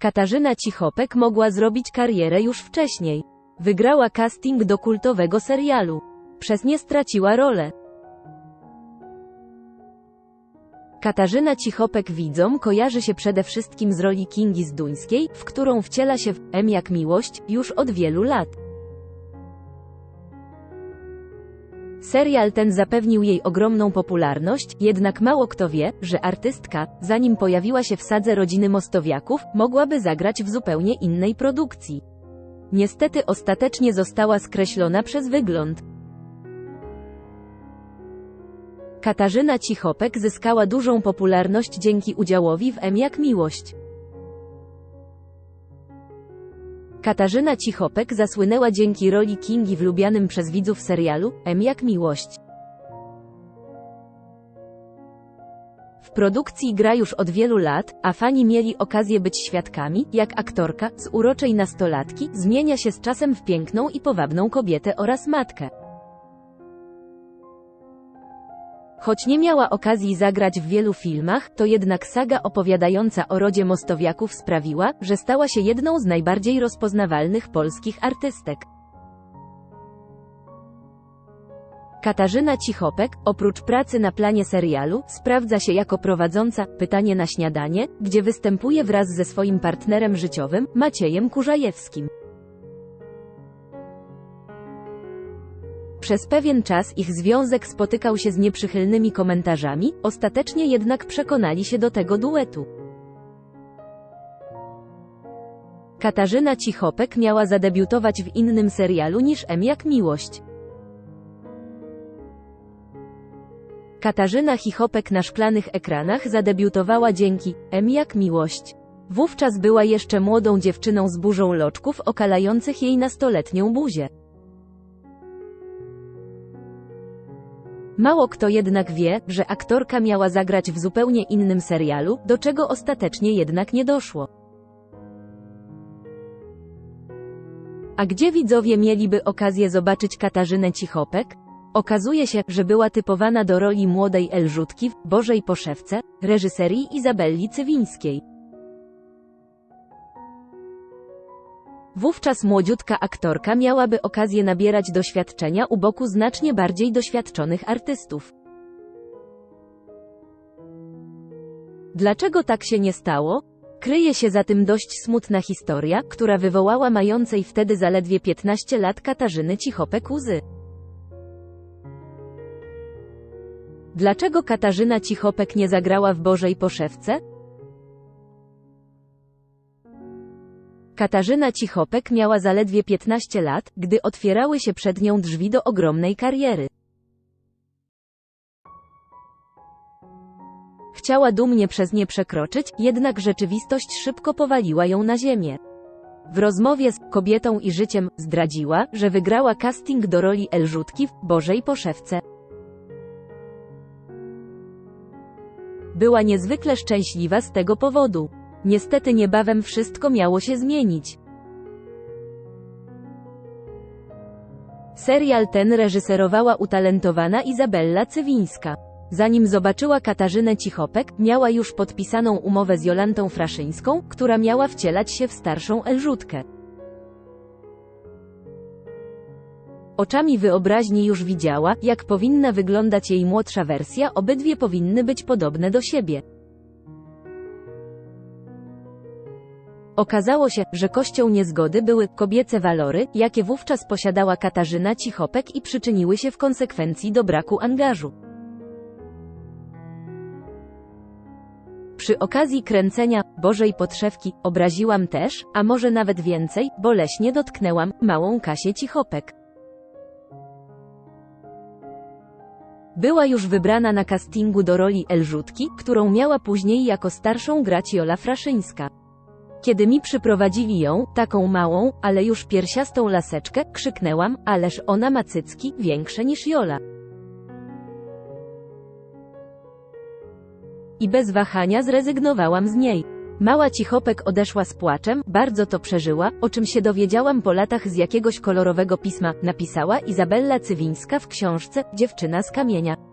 Katarzyna Cichopek mogła zrobić karierę już wcześniej. Wygrała casting do kultowego serialu. Przez nie straciła rolę. Katarzyna Cichopek widzom kojarzy się przede wszystkim z roli Kingi Zduńskiej, w którą wciela się w M jak miłość już od wielu lat. Serial ten zapewnił jej ogromną popularność, jednak mało kto wie, że artystka, zanim pojawiła się w sadze rodziny Mostowiaków, mogłaby zagrać w zupełnie innej produkcji. Niestety ostatecznie została skreślona przez wygląd. Katarzyna Cichopek zyskała dużą popularność dzięki udziałowi w M jak miłość. Katarzyna Cichopek zasłynęła dzięki roli Kingi w lubianym przez widzów serialu M jak miłość. W produkcji gra już od wielu lat, a fani mieli okazję być świadkami, jak aktorka, z uroczej nastolatki, zmienia się z czasem w piękną i powabną kobietę oraz matkę. Choć nie miała okazji zagrać w wielu filmach, to jednak saga opowiadająca o rodzie Mostowiaków sprawiła, że stała się jedną z najbardziej rozpoznawalnych polskich artystek. Katarzyna Cichopek, oprócz pracy na planie serialu, sprawdza się jako prowadząca Pytanie na śniadanie, gdzie występuje wraz ze swoim partnerem życiowym, Maciejem Kurzajewskim. Przez pewien czas ich związek spotykał się z nieprzychylnymi komentarzami, ostatecznie jednak przekonali się do tego duetu. Katarzyna Cichopek miała zadebiutować w innym serialu niż M jak miłość. Katarzyna Chichopek na szklanych ekranach zadebiutowała dzięki M jak miłość. Wówczas była jeszcze młodą dziewczyną z burzą loczków okalających jej nastoletnią buzię. Mało kto jednak wie, że aktorka miała zagrać w zupełnie innym serialu, do czego ostatecznie jednak nie doszło. A gdzie widzowie mieliby okazję zobaczyć Katarzynę Cichopek? Okazuje się, że była typowana do roli młodej Elżutki w Bożej Poszewce, reżyserii Izabelli Cywińskiej. Wówczas młodziutka aktorka miałaby okazję nabierać doświadczenia u boku znacznie bardziej doświadczonych artystów. Dlaczego tak się nie stało? Kryje się za tym dość smutna historia, która wywołała mającej wtedy zaledwie 15 lat Katarzyny Cichopek łzy. Dlaczego Katarzyna Cichopek nie zagrała w Bożej Poszewce? Katarzyna Cichopek miała zaledwie 15 lat, gdy otwierały się przed nią drzwi do ogromnej kariery. Chciała dumnie przez nie przekroczyć, jednak rzeczywistość szybko powaliła ją na ziemię. W rozmowie z kobietą i życiem zdradziła, że wygrała casting do roli Elżutki w Bożej Poszewce. Była niezwykle szczęśliwa z tego powodu. Niestety niebawem wszystko miało się zmienić. Serial ten reżyserowała utalentowana Izabella Cywińska. Zanim zobaczyła Katarzynę Cichopek, miała już podpisaną umowę z Jolantą Fraszyńską, która miała wcielać się w starszą Elżutkę. Oczami wyobraźni już widziała, jak powinna wyglądać jej młodsza wersja, obydwie powinny być podobne do siebie. Okazało się, że kością niezgody były kobiece walory, jakie wówczas posiadała Katarzyna Cichopek i przyczyniły się w konsekwencji do braku angażu. Przy okazji kręcenia Bożej Podszewki obraziłam też, a może nawet więcej, boleśnie dotknęłam małą Kasię Cichopek. Była już wybrana na castingu do roli Elżutki, którą miała później jako starszą grać Jola Fraszyńska. Kiedy mi przyprowadzili ją, taką małą, ale już piersiastą laseczkę, krzyknęłam, ależ ona ma cycki, większe niż Jola. I bez wahania zrezygnowałam z niej. Mała cichopek odeszła z płaczem, bardzo to przeżyła, o czym się dowiedziałam po latach z jakiegoś kolorowego pisma, napisała Izabella Cywińska w książce Dziewczyna z kamienia.